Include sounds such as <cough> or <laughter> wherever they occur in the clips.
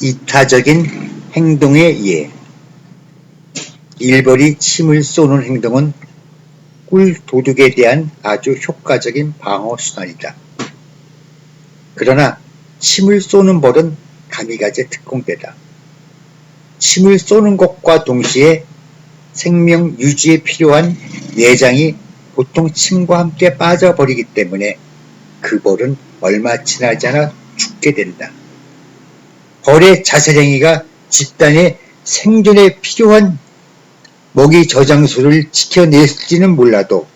이타적인 행동의 예. 일벌이 침을 쏘는 행동은 꿀 도둑에 대한 아주 효과적인 방어 수단이다. 그러나 침을 쏘는 벌은 가미가제 특공대다. 침을 쏘는 것과 동시에 생명 유지에 필요한 내장이 보통 침과 함께 빠져버리기 때문에 그 벌은 얼마 지나지 않아 죽게 된다. 벌의 자살행위가 집단의 생존에 필요한 먹이 저장소를 지켜냈을지는 몰라도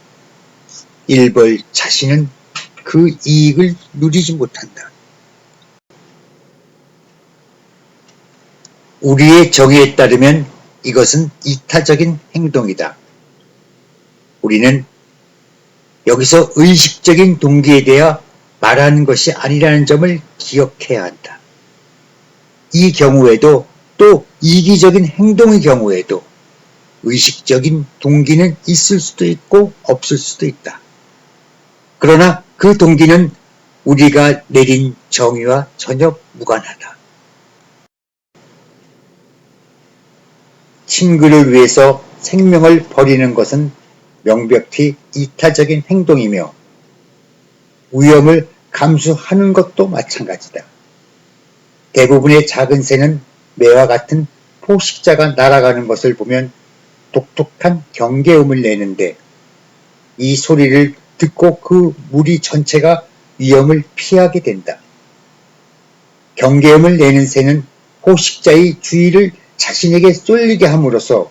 일벌 자신은 그 이익을 누리지 못한다. 우리의 정의에 따르면 이것은 이타적인 행동이다. 우리는 여기서 의식적인 동기에 대해 말하는 것이 아니라는 점을 기억해야 한다. 이 경우에도 또 이기적인 행동의 경우에도 의식적인 동기는 있을 수도 있고 없을 수도 있다. 그러나 그 동기는 우리가 내린 정의와 전혀 무관하다. 친구를 위해서 생명을 버리는 것은 명백히 이타적인 행동이며 위험을 감수하는 것도 마찬가지다. 대부분의 작은 새는 매와 같은 포식자가 날아가는 것을 보면 독특한 경계음을 내는데 이 소리를 듣고 그 무리 전체가 위험을 피하게 된다. 경계음을 내는 새는 포식자의 주의를 자신에게 쏠리게 함으로써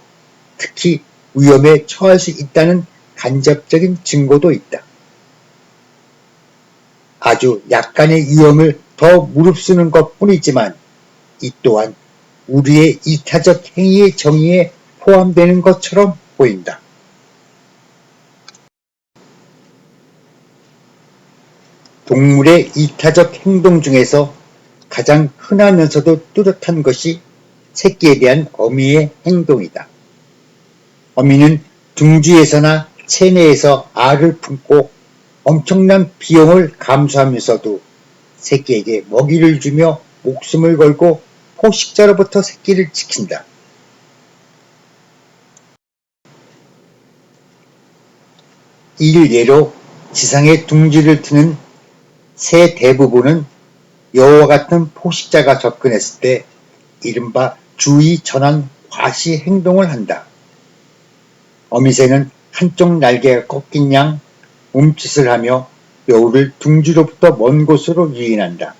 특히 위험에 처할 수 있다는 간접적인 증거도 있다. 아주 약간의 위험을 더 무릅쓰는 것 뿐이지만 이 또한 우리의 이타적 행위의 정의에 포함되는 것처럼 보인다. 동물의 이타적 행동 중에서 가장 흔하면서도 뚜렷한 것이 새끼에 대한 어미의 행동이다. 어미는 둥지에서나 체내에서 알을 품고 엄청난 비용을 감수하면서도 새끼에게 먹이를 주며 목숨을 걸고 포식자로부터 새끼를 지킨다. 일예로 지상에 둥지를 트는 새 대부분은 여우와 같은 포식자가 접근했을 때 이른바 주의 전환 과시 행동을 한다. 어미새는 한쪽 날개가 꺾인 양 몸짓을 하며 여우를 둥지로부터 먼 곳으로 유인한다.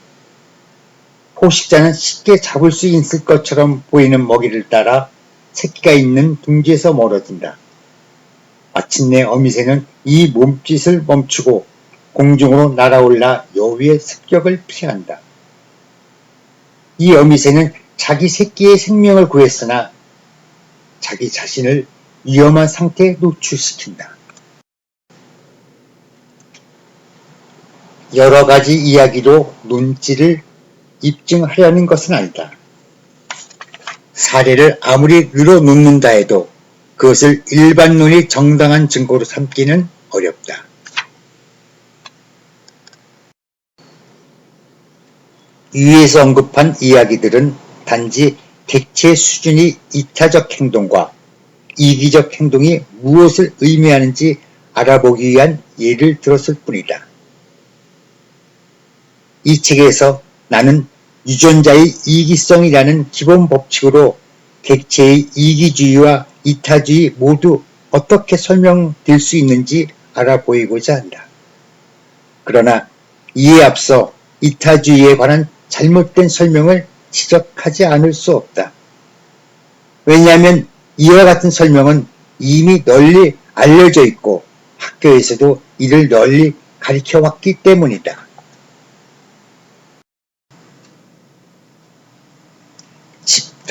포식자는 쉽게 잡을 수 있을 것처럼 보이는 먹이를 따라 새끼가 있는 둥지에서 멀어진다. 마침내 어미새는 이 몸짓을 멈추고 공중으로 날아올라 여우의 습격을 피한다. 이 어미새는 자기 새끼의 생명을 구했으나 자기 자신을 위험한 상태에 노출시킨다. 여러 가지 이야기로 눈치를 입증하려는 것은 아니다. 사례를 아무리 늘어놓는다 해도 그것을 일반론이 정당한 증거로 삼기는 어렵다. 위에서 언급한 이야기들은 단지 객체 수준이 이타적 행동과 이기적 행동이 무엇을 의미하는지 알아보기 위한 예를 들었을 뿐이다. 이 책에서 나는 유전자의 이기성이라는 기본 법칙으로 객체의 이기주의와 이타주의 모두 어떻게 설명될 수 있는지 알아보이고자 한다. 그러나 이에 앞서 이타주의에 관한 잘못된 설명을 지적하지 않을 수 없다. 왜냐하면 이와 같은 설명은 이미 널리 알려져 있고 학교에서도 이를 널리 가르쳐 왔기 때문이다.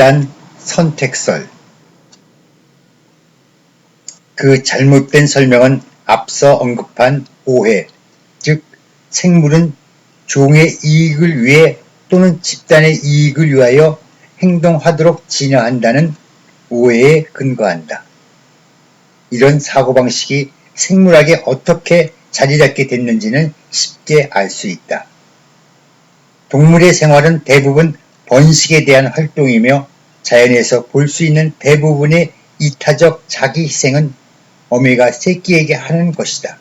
집단 선택설 그 잘못된 설명은 앞서 언급한 오해, 즉 생물은 종의 이익을 위해 또는 집단의 이익을 위하여 행동하도록 진화한다는 오해에 근거한다. 이런 사고방식이 생물학에 어떻게 자리잡게 됐는지는 쉽게 알 수 있다. 동물의 생활은 대부분 번식에 대한 활동이며 자연에서 볼 수 있는 대부분의 이타적 자기 희생은 어미가 새끼에게 하는 것이다.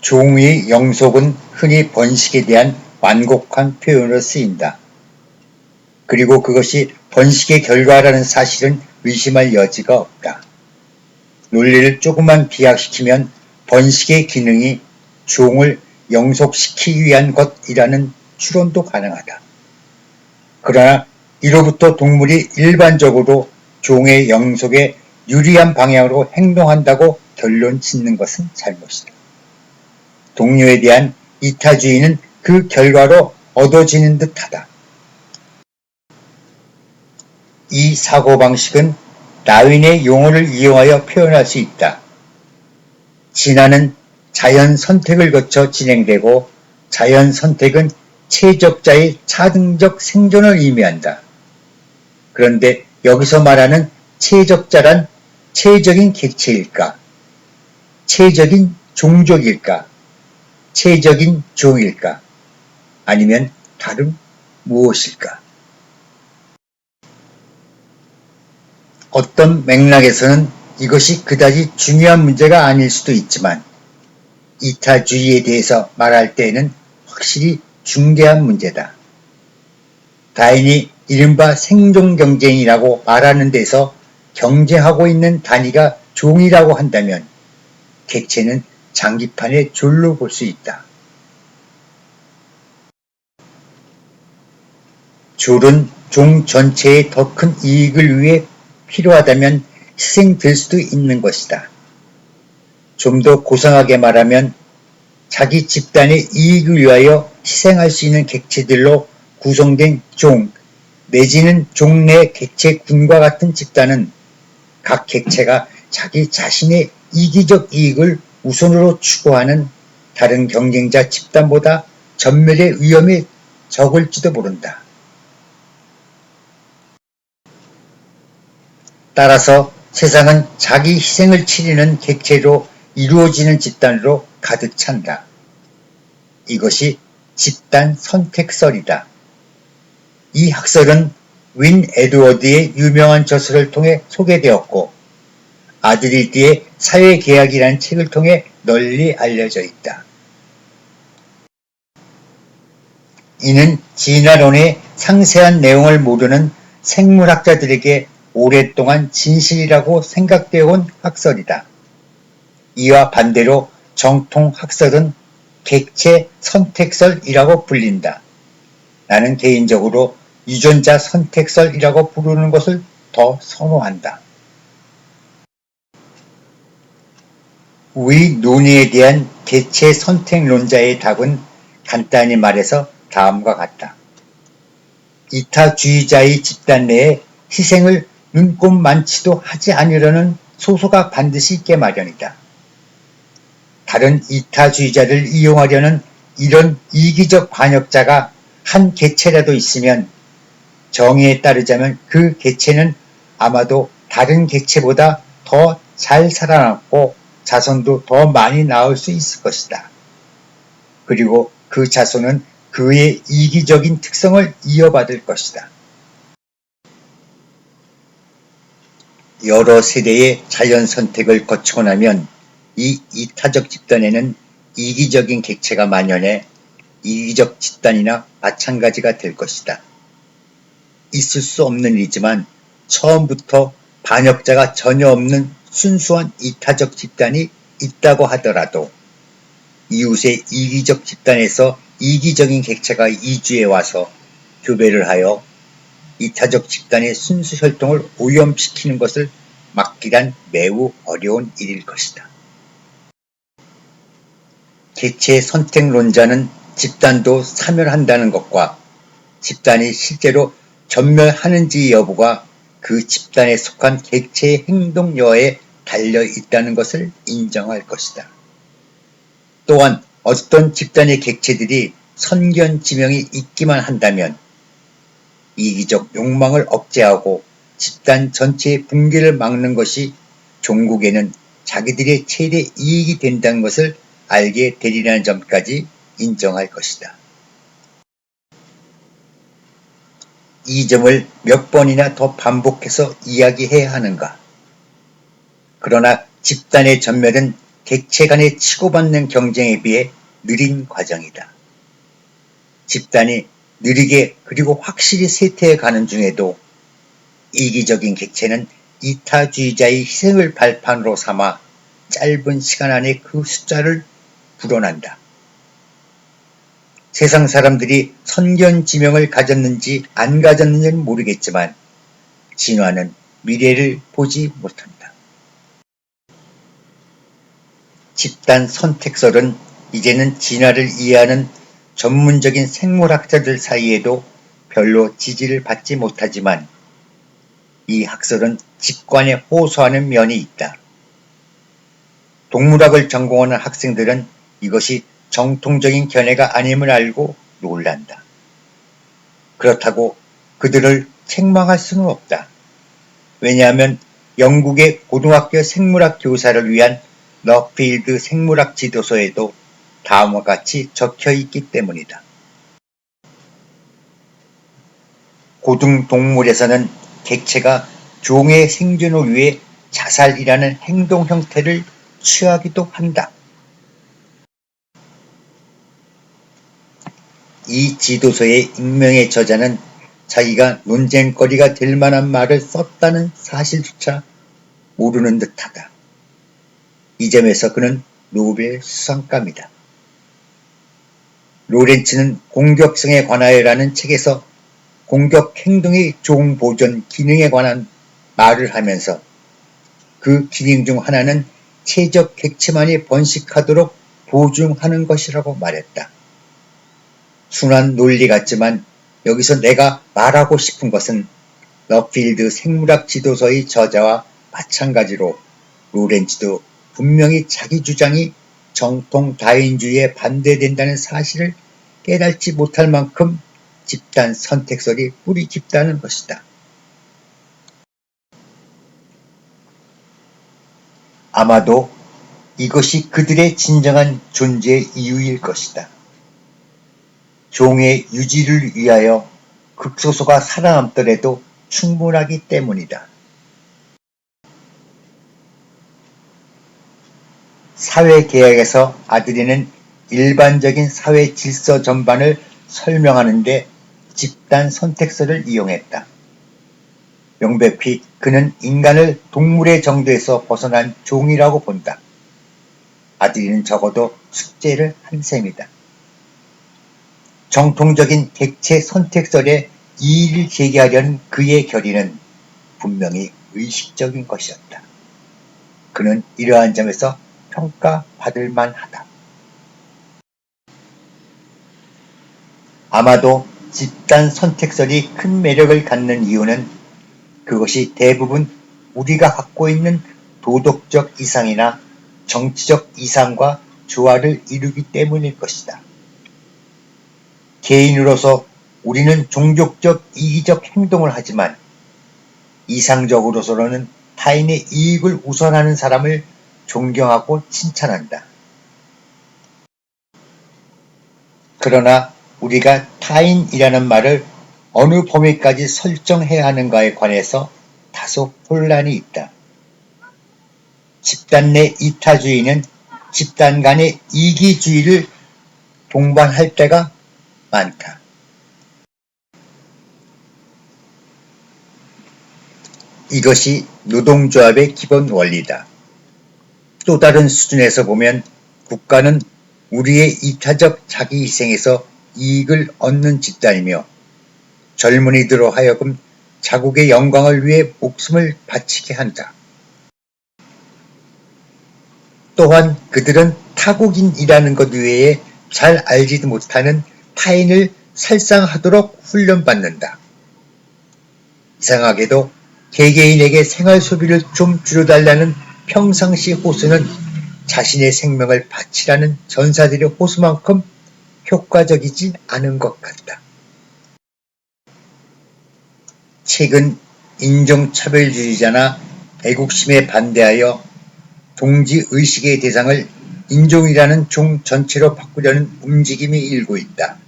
종의 영속은 흔히 번식에 대한 완곡한 표현으로 쓰인다. 그리고 그것이 번식의 결과라는 사실은 의심할 여지가 없다. 논리를 조금만 비약시키면 번식의 기능이 종을 영속시키기 위한 것이라는 추론도 가능하다. 그러나 이로부터 동물이 일반적으로 종의 영속에 유리한 방향으로 행동한다고 결론 짓는 것은 잘못이다. 동료에 대한 이타주의는 그 결과로 얻어지는 듯하다. 이 사고방식은 다윈의 용어를 이용하여 표현할 수 있다. 진화는 자연 선택을 거쳐 진행되고 자연 선택은 최적자의 차등적 생존을 의미한다. 그런데 여기서 말하는 최적자란 최적인 객체일까? 최적인 종족일까? 최적인 종일까? 아니면 다른 무엇일까? 어떤 맥락에서는 이것이 그다지 중요한 문제가 아닐 수도 있지만 이타주의에 대해서 말할 때에는 확실히 중대한 문제다. 다인이 이른바 생존 경쟁이라고 말하는 데서 경쟁하고 있는 단위가 종이라고 한다면 객체는 장기판의 졸로 볼 수 있다. 졸은 종 전체의 더 큰 이익을 위해 필요하다면 희생될 수도 있는 것이다. 좀 더 고상하게 말하면 자기 집단의 이익을 위하여 희생할 수 있는 객체들로 구성된 종 내지는 종내 객체 군과 같은 집단은 각 객체가 자기 자신의 이기적 이익을 우선으로 추구하는 다른 경쟁자 집단보다 전멸의 위험이 적을지도 모른다. 따라서 세상은 자기 희생을 치르는 객체로 이루어지는 집단으로 가득 찬다. 이것이 집단 선택설이다. 이 학설은 윈 에드워드의 유명한 저서를 통해 소개되었고 아드리드의 사회계약이라는 책을 통해 널리 알려져 있다. 이는 진화론의 상세한 내용을 모르는 생물학자들에게 오랫동안 진실이라고 생각되어 온 학설이다. 이와 반대로 정통 학설은 객체 선택설이라고 불린다. 나는 개인적으로 유전자 선택설이라고 부르는 것을 더 선호한다. 위 논의에 대한 개체 선택론자의 답은 간단히 말해서 다음과 같다. 이타주의자의 집단 내에 희생을 눈꼽만치도 하지 않으려는 소수가 반드시 있게 마련이다. 다른 이타주의자를 이용하려는 이런 이기적 관역자가 한 개체라도 있으면 정의에 따르자면 그 개체는 아마도 다른 개체보다 더 잘 살아남고 자손도 더 많이 낳을 수 있을 것이다. 그리고 그 자손은 그의 이기적인 특성을 이어받을 것이다. 여러 세대의 자연 선택을 거치고 나면 이 이타적 집단에는 이기적인 객체가 만연해 이기적 집단이나 마찬가지가 될 것이다. 있을 수 없는 일이지만 처음부터 반역자가 전혀 없는 순수한 이타적 집단이 있다고 하더라도 이웃의 이기적 집단에서 이기적인 객체가 이주해 와서 교배를 하여 이타적 집단의 순수 혈통을 오염시키는 것을 막기란 매우 어려운 일일 것이다. 개체 선택론자는 집단도 사멸한다는 것과 집단이 실제로 전멸하는지 여부가 그 집단에 속한 객체의 행동 여하에 달려 있다는 것을 인정할 것이다. 또한 어떤 집단의 객체들이 선견 지명이 있기만 한다면 이기적 욕망을 억제하고 집단 전체의 붕괴를 막는 것이 종국에는 자기들의 최대 이익이 된다는 것을 알게 되리라는 점까지 인정할 것이다. 이 점을 몇 번이나 더 반복해서 이야기해야 하는가? 그러나 집단의 전멸은 객체 간의 치고받는 경쟁에 비해 느린 과정이다. 집단이 느리게 그리고 확실히 쇠퇴해 가는 중에도 이기적인 객체는 이타주의자의 희생을 발판으로 삼아 짧은 시간 안에 그 숫자를 불어난다. 세상 사람들이 선견 지명을 가졌는지 안 가졌는지는 모르겠지만 진화는 미래를 보지 못한다. 집단 선택설은 이제는 진화를 이해하는 전문적인 생물학자들 사이에도 별로 지지를 받지 못하지만 이 학설은 직관에 호소하는 면이 있다. 동물학을 전공하는 학생들은 이것이 정통적인 견해가 아님을 알고 놀란다. 그렇다고 그들을 책망할 수는 없다. 왜냐하면 영국의 고등학교 생물학 교사를 위한 러필드 생물학 지도서에도 다음과 같이 적혀 있기 때문이다. 고등 동물에서는 객체가 종의 생존을 위해 자살이라는 행동 형태를 취하기도 한다. 이 지도서의 익명의 저자는 자기가 논쟁거리가 될 만한 말을 썼다는 사실조차 모르는 듯하다. 이 점에서 그는 노벨 수상감이다. 로렌츠는 공격성에 관하여라는 책에서 공격 행동의 종보존 기능에 관한 말을 하면서 그 기능 중 하나는 체적 객체만이 번식하도록 보증하는 것이라고 말했다. 순한 논리 같지만 여기서 내가 말하고 싶은 것은 러필드 생물학 지도서의 저자와 마찬가지로 로렌츠도 분명히 자기 주장이 정통 다인주의에 반대된다는 사실을 깨닫지 못할 만큼 집단 선택설이 뿌리 깊다는 것이다. 아마도 이것이 그들의 진정한 존재 이유일 것이다. 종의 유지를 위하여 극소수가 살아남더라도 충분하기 때문이다. 사회계약에서 아드리는 일반적인 사회 질서 전반을 설명하는데 집단 선택설을 이용했다. 명백히 그는 인간을 동물의 정도에서 벗어난 종이라고 본다. 아드리는 적어도 숙제를 한 셈이다. 정통적인 객체 선택설에 이의를 제기하려는 그의 결의는 분명히 의식적인 것이었다. 그는 이러한 점에서 평가받을 만하다. 아마도 집단 선택설이 큰 매력을 갖는 이유는 그것이 대부분 우리가 갖고 있는 도덕적 이상이나 정치적 이상과 조화를 이루기 때문일 것이다. 개인으로서 우리는 종족적 이기적 행동을 하지만 이상적으로서는 타인의 이익을 우선하는 사람을 존경하고 칭찬한다. 그러나 우리가 타인이라는 말을 어느 범위까지 설정해야 하는가에 관해서 다소 혼란이 있다. 집단 내 이타주의는 집단 간의 이기주의를 동반할 때가 많다. 이것이 노동조합의 기본 원리다. 또 다른 수준에서 보면 국가는 우리의 이타적 자기희생에서 이익을 얻는 집단이며 젊은이들로 하여금 자국의 영광을 위해 목숨을 바치게 한다. 또한 그들은 타국인이라는 것 외에 잘 알지도 못하는 타인을 살상하도록 훈련받는다. 이상하게도 개개인에게 생활 소비를 좀 줄여달라는 평상시 호소는 자신의 생명을 바치라는 전사들의 호소만큼 효과적이지 않은 것 같다. 최근 인종차별주의자나 애국심에 반대하여 동지의식의 대상을 인종이라는 종 전체로 바꾸려는 움직임이 일고 있다.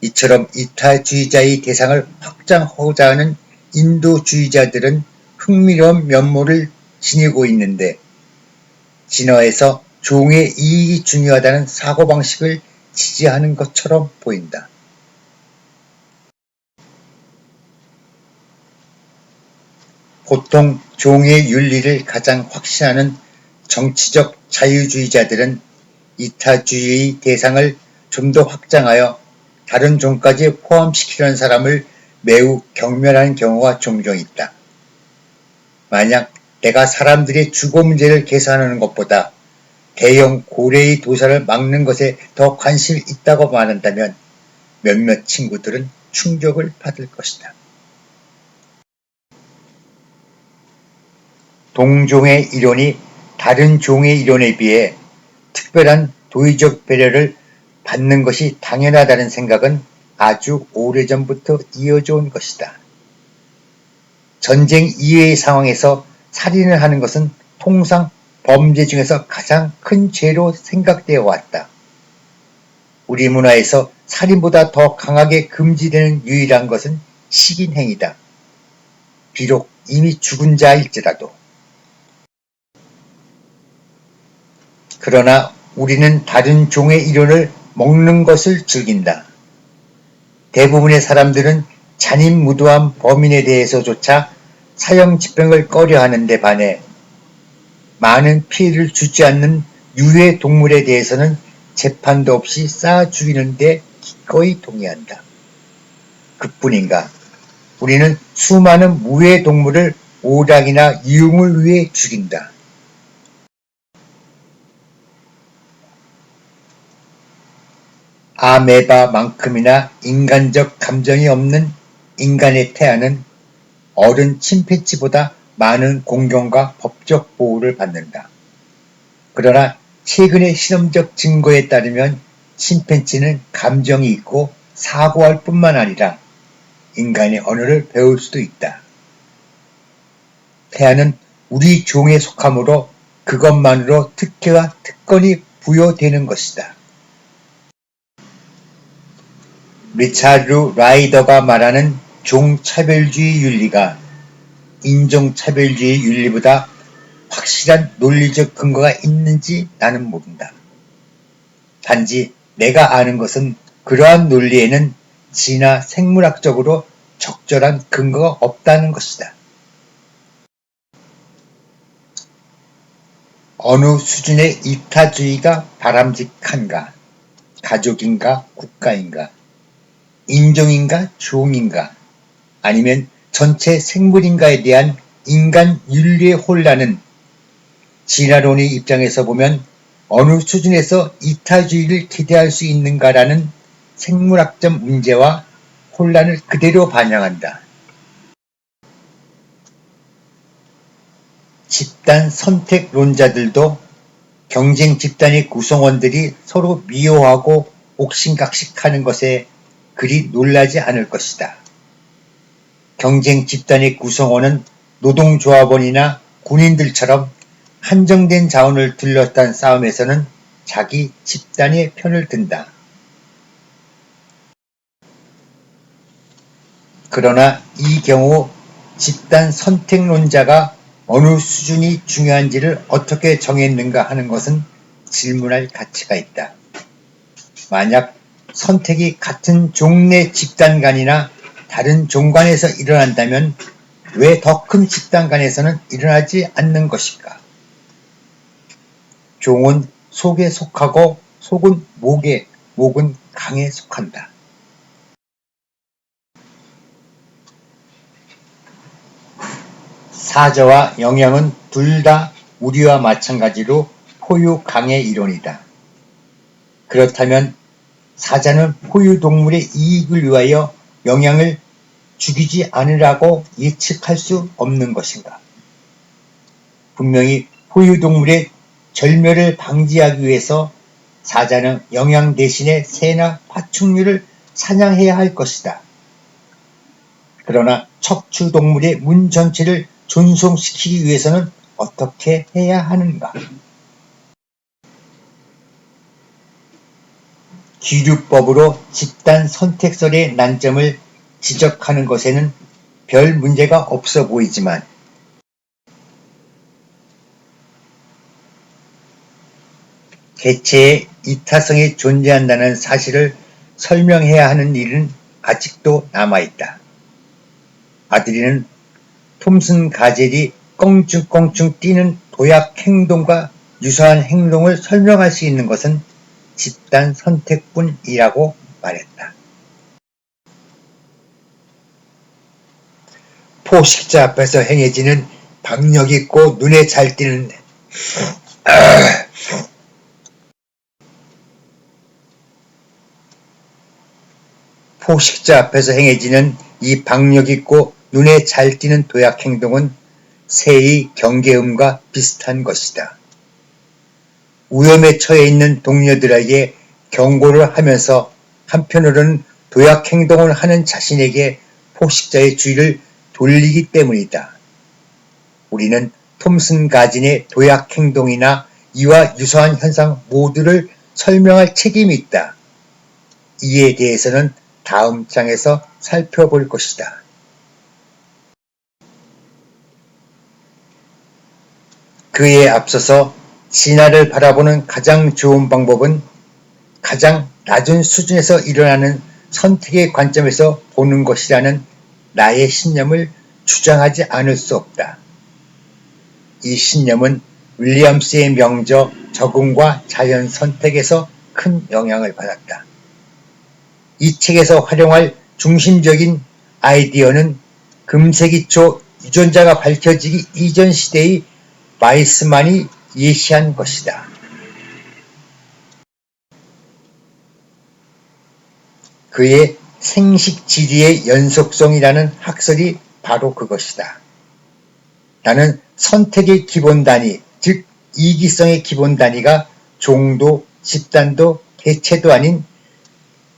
이처럼 이타주의자의 대상을 확장하고자 하는 인도주의자들은 흥미로운 면모를 지니고 있는데 진화에서 종의 이익이 중요하다는 사고방식을 지지하는 것처럼 보인다. 보통 종의 윤리를 가장 확신하는 정치적 자유주의자들은 이타주의의 대상을 좀 더 확장하여 다른 종까지 포함시키려는 사람을 매우 경멸하는 경우가 종종 있다. 만약 내가 사람들의 주거 문제를 계산하는 것보다 대형 고래의 도사를 막는 것에 더 관심이 있다고 말한다면 몇몇 친구들은 충격을 받을 것이다. 동종의 이론이 다른 종의 이론에 비해 특별한 도의적 배려를 받는 것이 당연하다는 생각은 아주 오래전부터 이어져 온 것이다. 전쟁 이외의 상황에서 살인을 하는 것은 통상 범죄 중에서 가장 큰 죄로 생각되어 왔다. 우리 문화에서 살인보다 더 강하게 금지되는 유일한 것은 식인 행위다. 비록 이미 죽은 자일지라도. 그러나 우리는 다른 종의 이론을 먹는 것을 즐긴다. 대부분의 사람들은 잔인무도한 범인에 대해서조차 사형 집행을 꺼려 하는 데 반해 많은 피해를 주지 않는 유해 동물에 대해서는 재판도 없이 쌓아 죽이는데 기꺼이 동의한다. 그뿐인가 우리는 수많은 무해 동물을 오락이나 이용을 위해 죽인다. 아메바만큼이나 인간적 감정이 없는 인간의 태아는 어른 침팬지보다 많은 공경과 법적 보호를 받는다. 그러나 최근의 실험적 증거에 따르면 침팬지는 감정이 있고 사고할 뿐만 아니라 인간의 언어를 배울 수도 있다. 태아는 우리 종에 속하므로 그것만으로 특혜와 특권이 부여되는 것이다. 리차드 라이더가 말하는 종차별주의 윤리가 인종차별주의 윤리보다 확실한 논리적 근거가 있는지 나는 모른다. 단지 내가 아는 것은 그러한 논리에는 진화 생물학적으로 적절한 근거가 없다는 것이다. 어느 수준의 이타주의가 바람직한가? 가족인가? 국가인가? 인종인가 종인가 아니면 전체 생물인가에 대한 인간 윤리의 혼란은 진화론의 입장에서 보면 어느 수준에서 이타주의를 기대할 수 있는가라는 생물학적 문제와 혼란을 그대로 반영한다. 집단 선택론자들도 경쟁 집단의 구성원들이 서로 미워하고 옥신각식하는 것에 그리 놀라지 않을 것이다. 경쟁 집단의 구성원은 노동조합원이나 군인들처럼 한정된 자원을 둘러싼 싸움에서는 자기 집단의 편을 든다. 그러나 이 경우 집단 선택론자가 어느 수준이 중요한지를 어떻게 정했는가 하는 것은 질문할 가치가 있다. 만약 선택이 같은 종내 집단 간이나 다른 종 간에서 일어난다면 왜 더 큰 집단 간에서는 일어나지 않는 것일까? 종은 속에 속하고 속은 목에, 목은 강에 속한다. 사저와 영양은 둘 다 우리와 마찬가지로 포유 강의 이론이다. 그렇다면 사자는 포유동물의 이익을 위하여 영향을 죽이지 않으라고 예측할 수 없는 것인가? 분명히 포유동물의 절멸을 방지하기 위해서 사자는 영양 대신에 새나 파충류를 사냥해야 할 것이다. 그러나 척추동물의 문 전체를 존속시키기 위해서는 어떻게 해야 하는가? 기류법으로 집단 선택설의 난점을 지적하는 것에는 별 문제가 없어 보이지만 개체의 이타성이 존재한다는 사실을 설명해야 하는 일은 아직도 남아있다. 아들이는 톰슨 가젤이 껑충껑충 뛰는 도약 행동과 유사한 행동을 설명할 수 있는 것은 집단 선택뿐이라고 말했다. 포식자 앞에서 행해지는 박력 있고 눈에 잘 띄는 <clears throat> 포식자 앞에서 행해지는 이 박력 있고 눈에 잘 띄는 도약 행동은 새의 경계음과 비슷한 것이다. 위험에 처해 있는 동료들에게 경고를 하면서 한편으로는 도약 행동을 하는 자신에게 포식자의 주의를 돌리기 때문이다. 우리는 톰슨 가진의 도약 행동이나 이와 유사한 현상 모두를 설명할 책임이 있다. 이에 대해서는 다음 장에서 살펴볼 것이다. 그에 앞서서 진화를 바라보는 가장 좋은 방법은 가장 낮은 수준에서 일어나는 선택의 관점에서 보는 것이라는 나의 신념을 주장하지 않을 수 없다. 이 신념은 윌리엄스의 명저 적응과 자연 선택에서 큰 영향을 받았다. 이 책에서 활용할 중심적인 아이디어는 금세기초 유전자가 밝혀지기 이전 시대의 마이스만이 예시한 것이다. 그의 생식 지리의 연속성이라는 학설이 바로 그것이다. 나는 선택의 기본 단위, 즉 이기성의 기본 단위가 종도, 집단도, 개체도 아닌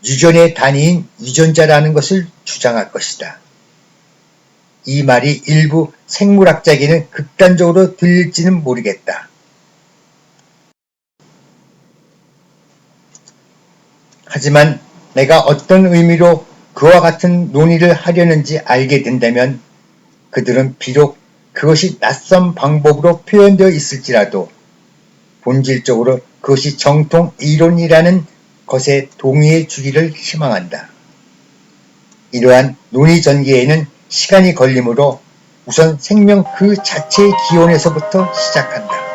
유전의 단위인 유전자라는 것을 주장할 것이다. 이 말이 일부 생물학자에게는 극단적으로 들릴지는 모르겠다. 하지만 내가 어떤 의미로 그와 같은 논의를 하려는지 알게 된다면 그들은 비록 그것이 낯선 방법으로 표현되어 있을지라도 본질적으로 그것이 정통 이론이라는 것에 동의해 주기를 희망한다. 이러한 논의 전개에는 시간이 걸리므로 우선 생명 그 자체의 기원에서부터 시작한다.